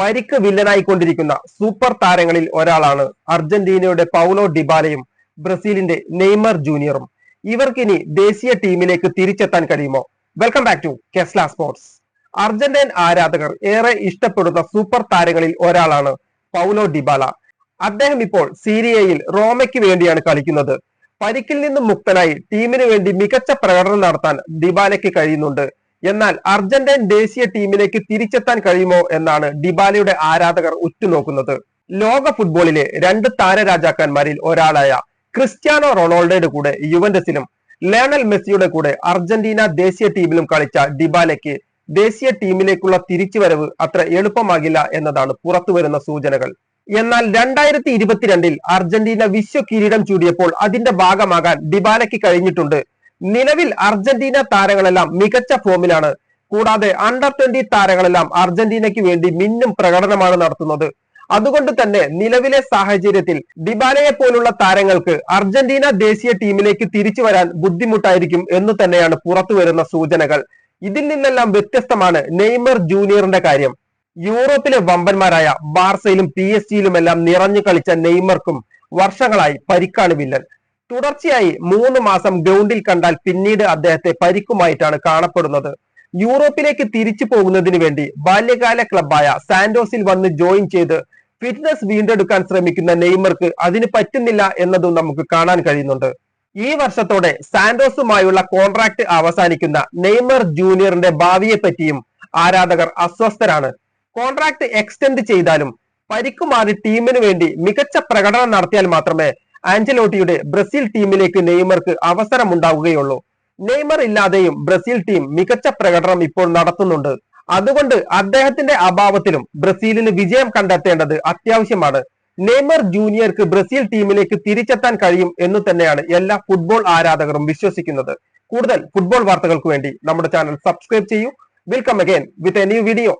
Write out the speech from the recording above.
പരിക്ക് വില്ലനായിക്കൊണ്ടിരിക്കുന്ന സൂപ്പർ താരങ്ങളിൽ ഒരാളാണ് അർജന്റീനയുടെ പൗലോ ഡിബാലയും ബ്രസീലിന്റെ നെയ്മർ ജൂനിയറും. ഇവർക്കിനി ദേശീയ ടീമിലേക്ക് തിരിച്ചെത്താൻ കഴിയുമോ? Welcome back to കെസ്ല sports Argentine ആരാധകർ ഏറെ ഇഷ്ടപ്പെടുന്ന സൂപ്പർ താരങ്ങളിൽ ഒരാളാണ് പൗലോ ഡിബാല. അദ്ദേഹം ഇപ്പോൾ സീരിയയിൽ റോമയ്ക്ക് വേണ്ടിയാണ് കളിക്കുന്നത്. പരിക്കിൽ നിന്നും മുക്തനായി ടീമിന് വേണ്ടി മികച്ച പ്രകടനം നടത്താൻ ഡിബാലയ്ക്ക് കഴിയുന്നുണ്ട്. എന്നാൽ അർജന്റൈൻ ദേശീയ ടീമിലേക്ക് തിരിച്ചെത്താൻ കഴിയുമോ എന്നാണ് ഡിബാലയുടെ ആരാധകർ ഉറ്റുനോക്കുന്നത്. ലോക ഫുട്ബോളിലെ രണ്ട് താരരാജാക്കന്മാരിൽ ഒരാളായ ക്രിസ്ത്യാനോ റൊണാൾഡോയുടെ കൂടെ യുവന്റസിലും ലയണൽ മെസ്സിയുടെ കൂടെ അർജന്റീന ദേശീയ ടീമിലും കളിച്ച ഡിബാലയ്ക്ക് ദേശീയ ടീമിലേക്കുള്ള തിരിച്ചുവരവ് അത്ര എളുപ്പമാകില്ല എന്നതാണ് പുറത്തുവരുന്ന സൂചനകൾ. എന്നാൽ രണ്ടായിരത്തി ഇരുപത്തിരണ്ടിൽ അർജന്റീന വിശ്വ കിരീടം ചൂടിയപ്പോൾ അതിന്റെ ഭാഗമാകാൻ ഡിബാലയ്ക്ക് കഴിഞ്ഞിട്ടുണ്ട് നിലവിൽ അർജന്റീന താരങ്ങളെല്ലാം മികച്ച ഫോമിലാണ്. കൂടാതെ അണ്ടർ ട്വന്റി താരങ്ങളെല്ലാം അർജന്റീനയ്ക്ക് വേണ്ടി മിന്നും പ്രകടനമാണ് നടത്തുന്നത്. അതുകൊണ്ട് തന്നെ നിലവിലെ സാഹചര്യത്തിൽ ഡിബാലയെ പോലുള്ള താരങ്ങൾക്ക് അർജന്റീന ദേശീയ ടീമിലേക്ക് തിരിച്ചു വരാൻ ബുദ്ധിമുട്ടായിരിക്കും എന്ന് തന്നെയാണ് പുറത്തു വരുന്ന സൂചനകൾ. ഇതിൽ നിന്നെല്ലാം വ്യത്യസ്തമാണ് നെയ്മർ ജൂനിയറിന്റെ കാര്യം. യൂറോപ്പിലെ വമ്പന്മാരായ ബാർസയിലും പി എസ് ജിയിലുമെല്ലാം നിറഞ്ഞു കളിച്ച നെയ്മർക്കും വർഷങ്ങളായി പരിക്കാണ് വില്ലൻ. തുടർച്ചയായി മൂന്ന് മാസം ഗ്രൗണ്ടിൽ കണ്ടാൽ പിന്നീട് അദ്ദേഹത്തെ പരിക്കുമായിട്ടാണ് കാണപ്പെടുന്നത്. യൂറോപ്പിലേക്ക് തിരിച്ചു പോകുന്നതിന് വേണ്ടി ബാല്യകാല ക്ലബായ സാന്റോസിൽ വന്ന് ജോയിൻ ചെയ്ത് ഫിറ്റ്നസ് വീണ്ടെടുക്കാൻ ശ്രമിക്കുന്ന നെയ്മർക്ക് അതിന് പറ്റുന്നില്ല എന്നതും നമുക്ക് കാണാൻ കഴിയുന്നുണ്ട്. ഈ വർഷത്തോടെ സാന്റോസുമായുള്ള കോൺട്രാക്ട് അവസാനിക്കുന്ന നെയ്മർ ജൂനിയറിന്റെ ഭാവിയെ പറ്റിയും ആരാധകർ അസ്വസ്ഥരാണ്. കോൺട്രാക്ട് എക്സ്റ്റെൻഡ് ചെയ്താലും പരിക്കുമാറി ടീമിന് വേണ്ടി മികച്ച പ്രകടനം നടത്തിയാൽ മാത്രമേ ആഞ്ചലോട്ടിയുടെ ബ്രസീൽ ടീമിലേക്ക് നെയ്മർക്ക് അവസരമുണ്ടാവുകയുള്ളൂ. നെയ്മർ ഇല്ലാതെയും ബ്രസീൽ ടീം മികച്ച പ്രകടനം ഇപ്പോൾ നടത്തുന്നുണ്ട്. അതുകൊണ്ട് അദ്ദേഹത്തിന്റെ അഭാവത്തിലും ബ്രസീലിന് വിജയം കണ്ടെത്തേണ്ടത് അത്യാവശ്യമാണ്. നെയ്മർ ജൂനിയർക്ക് ബ്രസീൽ ടീമിലേക്ക് തിരിച്ചെത്താൻ കഴിയും എന്ന് തന്നെയാണ് എല്ലാ ഫുട്ബോൾ ആരാധകരും വിശ്വസിക്കുന്നത്. കൂടുതൽ ഫുട്ബോൾ വാർത്തകൾക്ക് വേണ്ടി നമ്മുടെ ചാനൽ സബ്സ്ക്രൈബ് ചെയ്യൂ. Welcome again with a new video